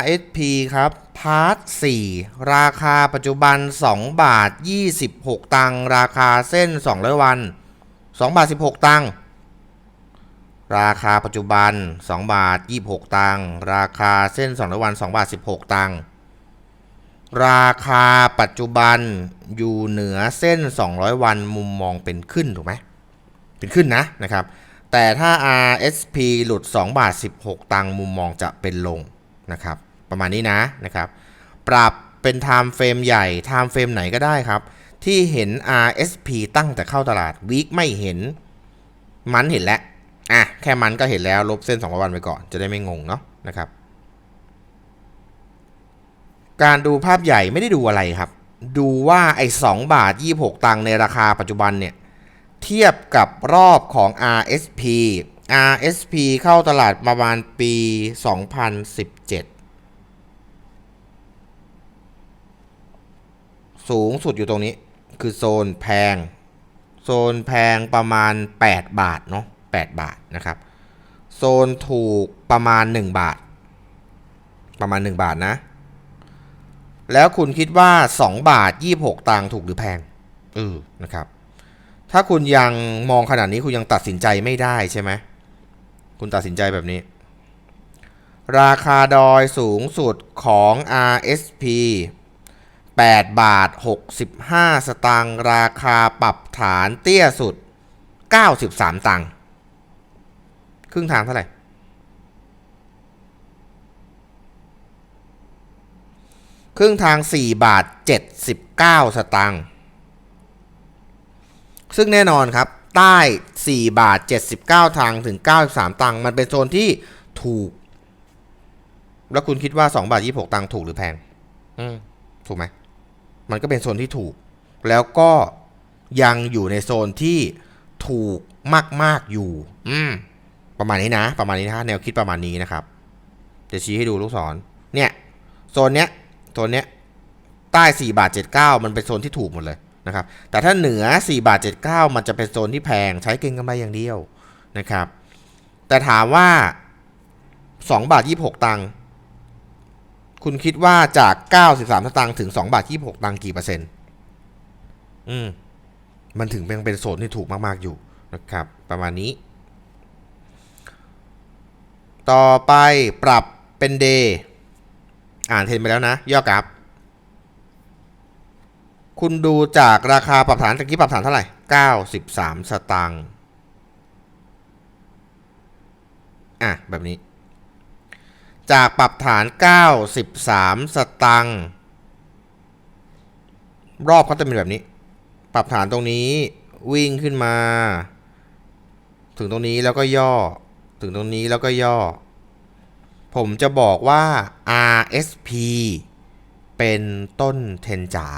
RSP ครับ พาร์ท 4 ราคาปัจจุบัน 2 บาท 26 ตังค์ราคาเส้น 200 วัน 2 บาท 16 ตังค์ราคาปัจจุบัน 2 บาท 26 ตังค์ราคาเส้น 200 วัน 2 บาท 16 ตังค์ราคาปัจจุบันอยู่เหนือเส้น 200 วันมุมมองเป็นขึ้นถูกไหมเป็นขึ้นนะนะครับ แต่ถ้า RSP หลุด 2 บาท 16 ตังค์มุมมองจะเป็นลง นะครับประมาณนี้นะนะครับปรับเป็น time frame ใหญ่ time frame ไหนก็ได้ครับ ที่เห็น RSP ตั้งแต่เข้าตลาด week ไม่เห็นมันเห็นแล้วอะแค่มันก็เห็นแล้วลบเส้น2วันไปก่อนจะได้ไม่งงเนาะนะครับ การดูภาพใหญ่ไม่ได้ดูอะไรครับ ดูว่าไอ้2บาท 26 ตังค์ในราคาปัจจุบันเนี่ยเทียบกับรอบของ RSP RSP เข้าตลาดประมาณปี 2017 สูงสุดอยู่ตรงนี้ คือโซนแพง โซนแพงประมาณ 8 บาทเนาะ8บาทนะครับ โซนถูกประมาณ 1 บาท ประมาณ 1 บาทนะ แล้วคุณคิดว่า 2 บาท 26 ตังค์ถูกหรือแพงเออนะครับถ้าคุณยังมองขนาดนี้คุณยังตัดสินใจไม่ได้ใช่ไหม คุณตัดสินใจแบบนี้ ราคาดอยสูงสุดของ RSP 8 บาท 65 สตางค์ราคาปรับฐานเตี้ยสุด 93 ตังค์ครึ่งทางเท่าไหร่ครึ่งทาง 4 บาท 79 สตางค์ซึ่งแน่นอนครับ ใต้ 4 บาท 79ทางถึง 93 ตังค์มันเป็นโซนที่ถูก แล้วคุณคิดว่า 2 บาท 26 ตังค์ถูกหรือแพง อืมถูกไหม มันก็เป็นโซนที่ถูก แล้วก็ยังอยู่ในโซนที่ถูกมาก ๆ อยู่ อืม ประมาณนี้นะ ประมาณนี้นะแนวคิดประมาณนี้นะครับ จะชี้ให้ดูลูกศร เนี่ย โซนเนี้ย โซนเนี้ย ใต้ 4 บาท 79 มันเป็นโซนที่ถูกหมดเลย นะครับแต่ถ้าเหนือ4บาท79 มันจะเป็นโซนที่แพงใช้เก็งกำไรอย่างเดียวนะครับ แต่ถามว่า 2 บาท 26 ตังค์คุณคิดว่าจาก 93 สตางค์ถึง 2 บาท 26 ตังค์กี่เปอร์เซ็นต์อืมมันถึงเป็นเป็นโซนที่ถูกมาก ๆ อยู่นะครับ ประมาณนี้ ต่อไปปรับเป็นเดย์อ่านเทรนไปแล้วนะ ย่อกราฟ คุณดูจากราคาปรับฐานตะกี้ปรับฐานเท่าไหร่ 93 สตางค์อะ แบบนี้ จากปรับฐาน 93 สตางค์รอบเขาจะเป็นแบบนี้ ปรับฐานตรงนี้วิ่งขึ้นมา ถึงตรงนี้แล้วก็ย่อ ถึงตรงนี้แล้วก็ย่อ ผมจะบอกว่า RSP เป็นต้นเทนจ๋า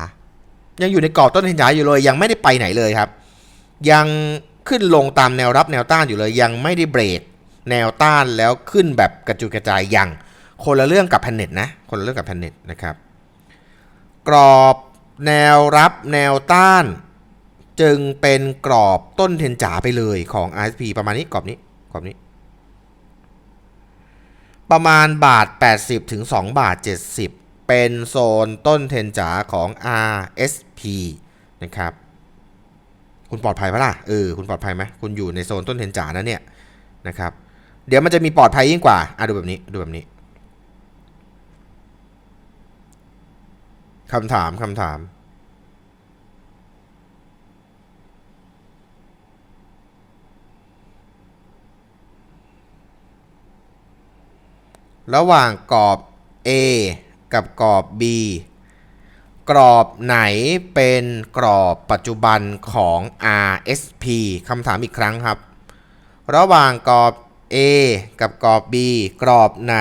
ยังอยู่ในกรอบต้นเทนจ๋าอยู่เลย ยังไม่ได้ไปไหนเลยครับ ยังขึ้นลงตามแนวรับแนวต้านอยู่เลย ยังไม่ได้เบรกแนวต้านแล้วขึ้นแบบกระจุยกระจายยังคนละเรื่องกับแพนเน็ตนะ คนละเรื่องกับแพนเน็ตนะครับ กรอบแนวรับแนวต้าน จึงเป็นกรอบต้นเทนจ๋าไปเลยของ RSP ประมาณนี้กรอบนี้กรอบนี้ ประมาณบาท 80 ถึง 2 บาท 70 เป็นโซนต้นเทนจ๋าของ RSP นะครับ คุณปลอดภัยปะล่ะ เออ คุณปลอดภัยไหมคุณอยู่ในโซนต้นเทนจ๋านะเนี่ยนะครับ เดี๋ยวมันจะมีปลอดภัยยิ่งกว่า อะดูแบบนี้ ดูแบบนี้คำถามคำถามระหว่างกรอบ A กับกรอบ B กรอบไหนเป็นกรอบปัจจุบันของ RSP คำถามอีกครั้งครับ ระหว่างกรอบ A กับกรอบ B กรอบไหน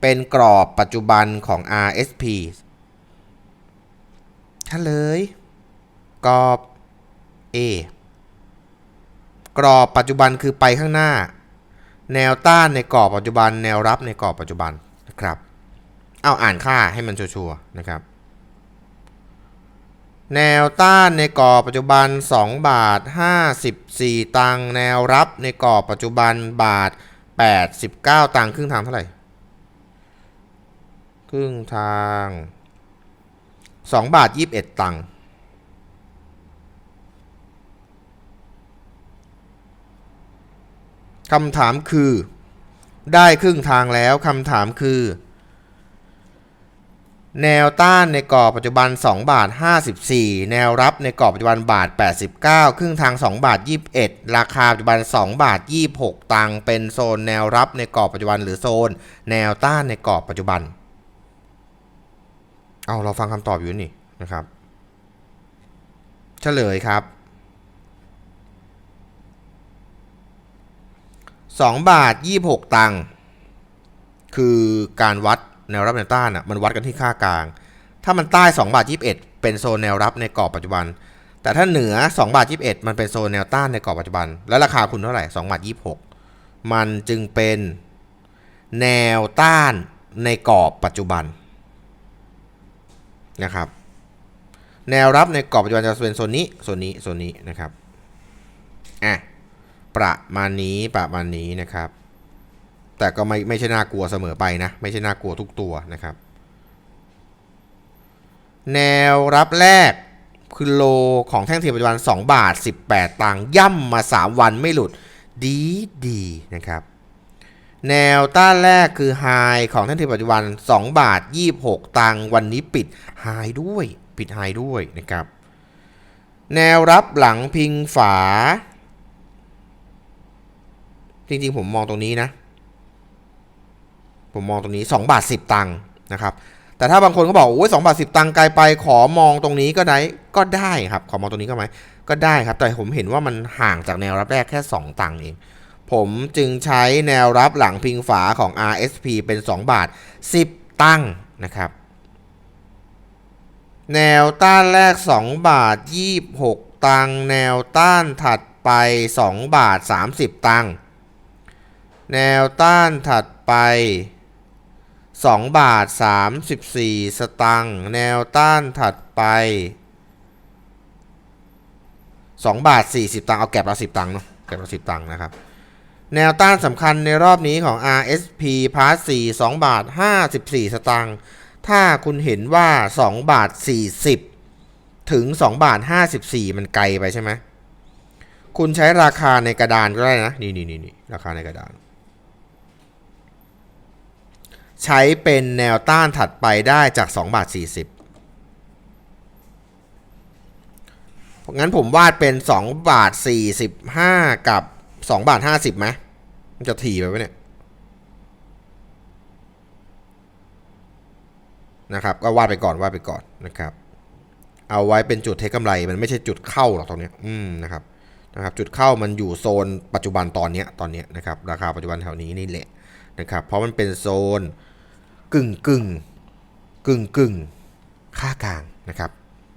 เป็นกรอบปัจจุบันของ RSP ถ้าเลย กรอบ A กรอบปัจจุบันคือไปข้างหน้า แนวต้านในกรอบปัจจุบัน แนวรับในกรอบปัจจุบันนะครับ เอาอ่านค่าให้มันชัวร์นะครับ แนวต้านในกรอบปัจจุบัน 2 บาท 54 ตังแนวรับในกรอบปัจจุบันบาท 89 ตังครึ่งทางเท่าไหร่ ครึ่งทางสองบาทยี่สิบเอ็ดตังคำถามคือ ได้ครึ่งทางแล้วคำถามคือ แนวต้านในกรอบปัจจุบัน 2 บาท 54 แนวรับในกรอบปัจจุบันบาท 89 ครึ่งทาง 2 บาท 21 ราคาปัจจุบัน 2 บาท 26 ตังเป็นโซนแนวรับในกรอบปัจจุบันหรือโซน แนวต้านในกรอบปัจจุบัน เอาเราฟังคำตอบอยู่นี่นะครับ เฉลยครับ 2 บาท 26 ตังคือการวัด แนวรับแนวต้านอะมันวัดกันที่ค่ากลาง ถ้ามันใต้2บาท21 เป็นโซนแนวรับในกรอบปัจจุบัน แต่ถ้าเหนือ2บาท21 มันเป็นโซนแนวต้านในกรอบปัจจุบัน แล้วราคาคุณเท่าไหร่2บาท26 มันจึงเป็นแนวต้านในกรอบปัจจุบันนะครับแนวรับในกรอบปัจจุบันจะเป็นโซนนี้โซนนี้โซนนี้นะครับอะประมาณนี้ประมาณนี้นะครับ แต่ก็ไม่ไม่ใช่น่ากลัวเสมอไปนะ ไม่ใช่น่ากลัวทุกตัวนะครับ แนวรับแรกคือโลของแท่งเทียนปัจจุบัน 2 บาท 18 ตังค์ย่ำมา 3 วันไม่หลุดดีดีนะครับ แนวต้านแรกคือไฮของแท่งเทียนปัจจุบัน 2 บาท 26 ตังค์วันนี้ปิดไฮด้วย ปิดไฮด้วยนะครับ แนวรับหลังพิงฝา จริงๆผมมองตรงนี้นะ ผมมองตรงนี้ 2 บาท 10 ตังค์นะครับ แต่ถ้าบางคนก็บอกโอ้ยสบาท10ตังค์ไกลไปขอมองตรงนี้ก็ได้ก็ได้ครับ ขอมองตรงนี้ก็ไหมก็ได้ครับ แต่ผมเห็นว่ามันห่างจากแนวรับแรกแค่ 2 ตังค์เอง ผมจึงใช้แนวรับหลังพิงฝาของ RSP เป็น 2 บาท 10 ตังค์นะครับแนวต้านแรก 2 บาท 26 ตังค์แนวต้านถัดไป 2 บาท 30 ตังค์แนวต้านถัดไป 2 บาท 34 สตังค์แนวต้านถัดไป 2 บาท 40 ตังค์เอาแก็บละ10 ตังค์เนาะแก็บละ10 ตังค์นะครับ แนวต้านสำคัญในรอบนี้ของ RSP p a s 4 2 บาท 54 สตังค์ถ้าคุณเห็นว่า 2 บาท 40 ถึง 2 บาท 54 มันไกลไปใช่ไหมคุณใช้ราคาในกระดานก็ได้นะ นี่นี่นี่ราคาในกระดาน ใช้เป็นแนวต้านถัดไปได้จาก2บาท40เพราะงั้นผมวาดเป็น2บาท45 กับ2บาท50ไหมมันจะถี่ไปไหมเนี่ยนะครับก็วาดไปก่อนวาดไปก่อนนะครับ เอาไว้เป็นจุดเทคกำไรมันไม่ใช่จุดเข้าหรอกตรงนี้อืมนะครับนะครับ จุดเข้ามันอยู่โซนปัจจุบันตอนเนี้ยตอนเนี้ยนะครับ ราคาปัจจุบันแถวนี้นี่แหละนะครับ เพราะมันเป็นโซน กึ่งกึ่งกึ่งกึ่งค่ากลางนะครับ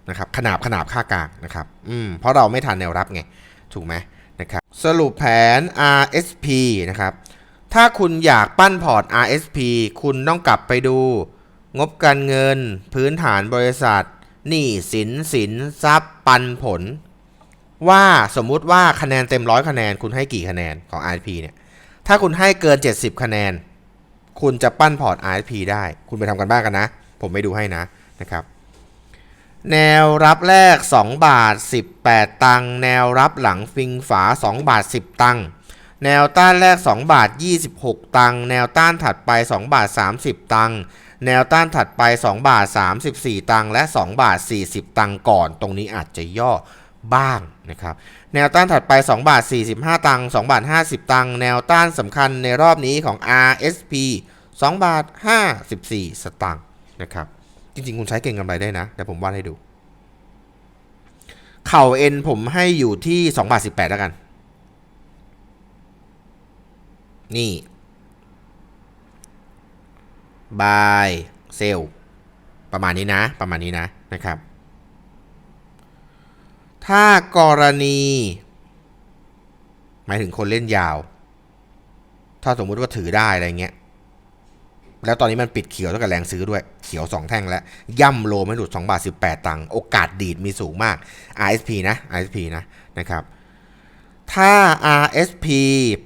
นะครับขนาบขนาบค่ากลางนะครับอืมเพราะเราไม่ทันแนวรับไง ถูกไหมนะครับสรุปแผน RSP นะครับถ้าคุณอยากปั้นพอร์ต RSP คุณต้องกลับไปดู งบการเงิน พื้นฐานบริษัทหนี้สินสินทรัพย์ปันผล ว่าสมมุติว่าคะแนนเต็มร้อยคะแนน คุณให้กี่คะแนนของ RSP เนี่ยถ้าคุณให้เกิน 70 คะแนน คุณจะปั้นพอร์ต RSP ได้ คุณไปทำกันบ้านกันนะ ผมไม่ดูให้นะนะครับ แนวรับแรก 2 บาท 18 ตังค์แนวรับหลังฟิงฝา 2 บาท 10 ตังค์แนวต้านแรก 2 บาท 26 ตังค์แนวต้านถัดไป 2 บาท 30 ตังค์แนวต้านถัดไป 2 บาท 34 ตังค์และ 2 บาท 40 ตังค์ก่อน ตรงนี้อาจจะย่อ บ้างนะครับแนวต้านถัดไป 2 บาท 45 ตังค์2บาท 50 ตังค์แนวต้านสำคัญในรอบนี้ของ RSP 2 บาท 54 สตางค์นะครับจริงๆ คุณใช้เก่งกำไรได้นะ แต่ผมวาดให้ดู เข่าเอ็นผมให้อยู่ที่ 2 บาท 18 แล้วกัน นี่บายเซลประมาณนี้นะ ประมาณนี้นะนะครับ ถ้ากรณี หมายถึงคนเล่นยาว ถ้าสมมุติว่าถือได้อะไรเงี้ย แล้วตอนนี้มันปิดเขียวเท่ากับแรงซื้อด้วย เขียว 2 แท่งแล้ว ย่ำโลไม่หลุด2บาท18 ตังค์ โอกาสดีดมีสูงมาก RSP นะ RSP นะนะครับถ้า RSP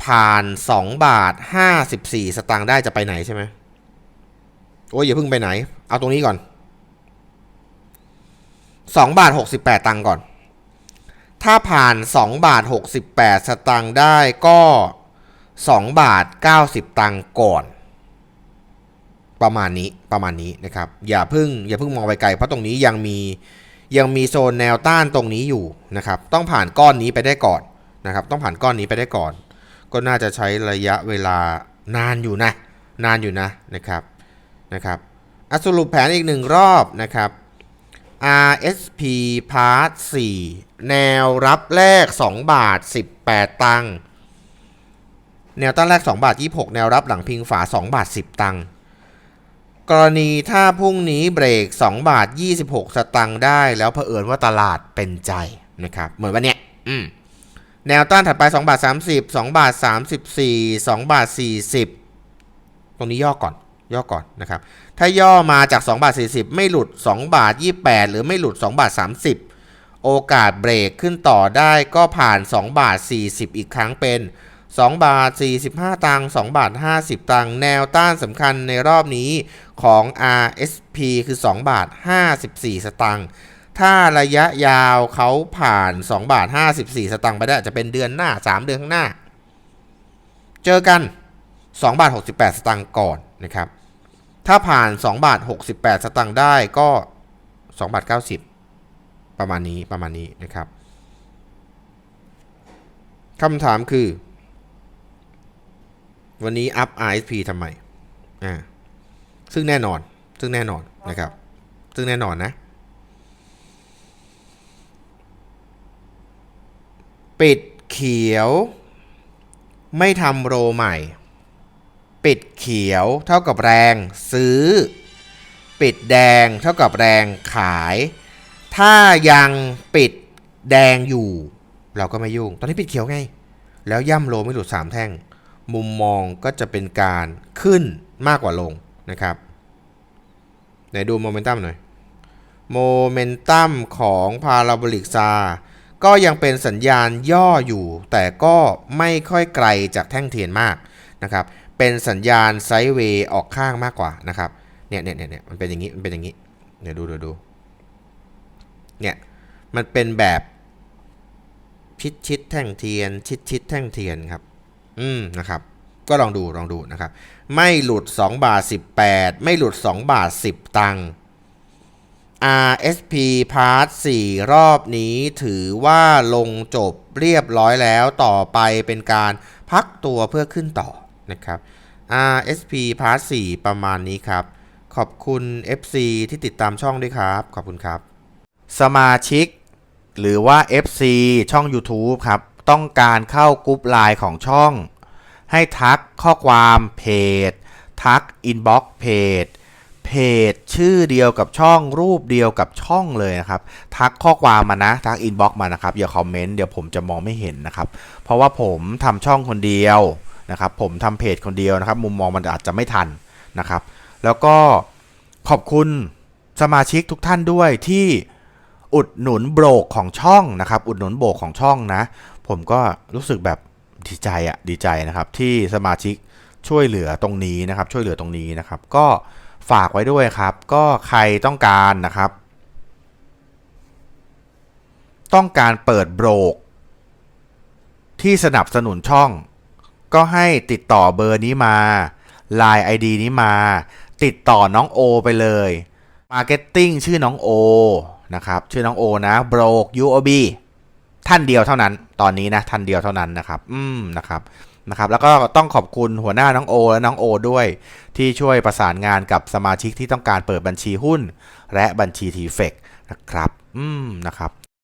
ผ่าน 2 บาท 54 สตางค์ได้จะไปไหนใช่ไหมโอ้ยอย่าเพิ่งไปไหน เอาตรงนี้ก่อนสองบาทหกสิบแปดตังค์ก่อน ถ้าผ่านสองบาทหกสิบแปดตังค์ได้ก็สองบาทเก้าสิบตังค์ก่อน ประมาณนี้ประมาณนี้นะครับ อย่าเพิ่งอย่าเพิ่งมองไปไกลเพราะตรงนี้ยังมียังมีโซนแนวต้านตรงนี้อยู่นะครับ ต้องผ่านก้อนนี้ไปได้ก่อนนะครับ ต้องผ่านก้อนนี้ไปได้ก่อน ก็น่าจะใช้ระยะเวลานานอยู่นะ นานอยู่นะนะครับนะครับอสรุปแผนอีกหนึ่งรอบนะครับ RSP Part 4 แนวรับแรก 2 บาท 18 ตังค์แนวต้านแรก 2 บาท 26 แนวรับหลังพิงฝา 2 บาท 10 ตังค์กรณีถ้าพรุ่งนี้เบรก 2 บาท 26 สตังค์ได้ แล้วเผอิญว่าตลาดเป็นใจนะครับ เหมือนวันเนี้ยอืมแนวต้านถัดไป 2 บาท 30 2 บาท 34 2 บาท 40 ตรงนี้ย่อก่อน ย่อก่อนนะครับ ถ้าย่อมาจาก 2 บาท 40 ไม่หลุด 2 บาท 28 หรือไม่หลุด 2 บาท 30 โอกาสเบรกขึ้นต่อได้ก็ผ่าน 2 บาท 40 อีกครั้งเป็น 2 บาท 45 ตังค์2บาท 50 ตังค์แนวต้านสำคัญในรอบนี้ของ RSP คือ 2 บาท 54 สตังค์ถ้าระยะยาวเขาผ่าน 2 บาท 54 สตังค์ไปได้จจะเป็นเดือนหน้า 3 เดือนข้างหน้า เจอกัน 2 บาท 68 สตังค์ก่อนนะครับ ถ้าผ่าน 2 บาท 68 สตังค์ได้ก็ 2 บาท 90 ประมาณนี้ประมาณนี้นะครับคำถามคือ วันนี้อัพ RSP ทำไมอ่าซึ่งแน่นอนซึ่งแน่นอนนะครับ ซึ่งแน่นอนนะ ปิดเขียว ไม่ทำโรใหม่ ปิดเขียวเท่ากับแรง ซื้อ ปิดแดงเท่ากับแรงขาย ถ้ายังปิดแดงอยู่ เราก็ไม่ยุ่ง ตอนนี้ปิดเขียวไง แล้วย่ำโลไม่หลุด3แท่ง มุมมองก็จะเป็นการขึ้นมากกว่าลงนะครับไหนดูโมเมนตัมหน่อย โมเมนตัมของพาราโบลิกซาก็ยังเป็นสัญญาณย่ออยู่ แต่ก็ไม่ค่อยไกลจากแท่งเทียนมากนะครับ เป็นสัญญาณไซด์เวย์ออกข้างมากกว่านะครับ เนี่ยเนี่ยเนี่ยเนี่ยมันเป็นอย่างนี้ มันเป็นอย่างนี้ เดี๋ยวดูเดี๋ยวดู เนี่ย มันเป็นแบบชิดชิดแท่งเทียน ชิดชิดแท่งเทียนครับ อืมนะครับ ก็ลองดูลองดูนะครับ ไม่หลุด 2 บาท 18 ไม่หลุด 2 บาท 10 ตังค์ RSP Part 4 รอบนี้ถือว่าลงจบเรียบร้อยแล้วต่อไปเป็นการพักตัวเพื่อขึ้นต่อ นะครับ RSP Part 4 ประมาณนี้ครับ ขอบคุณ FC ที่ติดตามช่องด้วยครับ ขอบคุณครับ สมาชิก หรือว่า FC ช่อง YouTube ครับ ต้องการเข้ากรุ๊ปไลน์ของช่อง ให้ทักข้อความเพจ ทักอินบ็อกเพจเพจชื่อเดียวกับช่องรูปเดียวกับช่องเลยนะครับ ทักข้อความมานะ ทักอินบ็อกมานะครับ อย่าคอมเมนต์เดี๋ยวผมจะมองไม่เห็นนะครับ เพราะว่าผมทำช่องคนเดียว นะครับผมทำเพจคนเดียวนะครับ มุมมองมันอาจจะไม่ทันนะครับ แล้วก็ขอบคุณสมาชิกทุกท่านด้วยที่อุดหนุนโบรกของช่องนะครับ อุดหนุนโบรกของช่องนะ ผมก็รู้สึกแบบดีใจอะดีใจนะครับ ที่สมาชิกช่วยเหลือตรงนี้นะครับ ช่วยเหลือตรงนี้นะครับ ก็ฝากไว้ด้วยครับ ก็ใครต้องการนะครับ ต้องการเปิดโบรกที่สนับสนุนช่อง ก็ให้ติดต่อเบอร์นี้มา Line ID นี้มา ติดต่อน้องโอไปเลย Marketing ชื่อน้องโอนะครับชื่อน้องโอนะโบรก UOB ท่านเดียวเท่านั้น ตอนนี้นะท่านเดียวเท่านั้นนะครับ อืมนะครับนะครับ แล้วก็ต้องขอบคุณหัวหน้าน้องโอและน้องโอด้วย ที่ช่วยประสานงานกับสมาชิกที่ต้องการเปิดบัญชีหุ้น และบัญชีทีเฟกนะครับ อืมนะครับ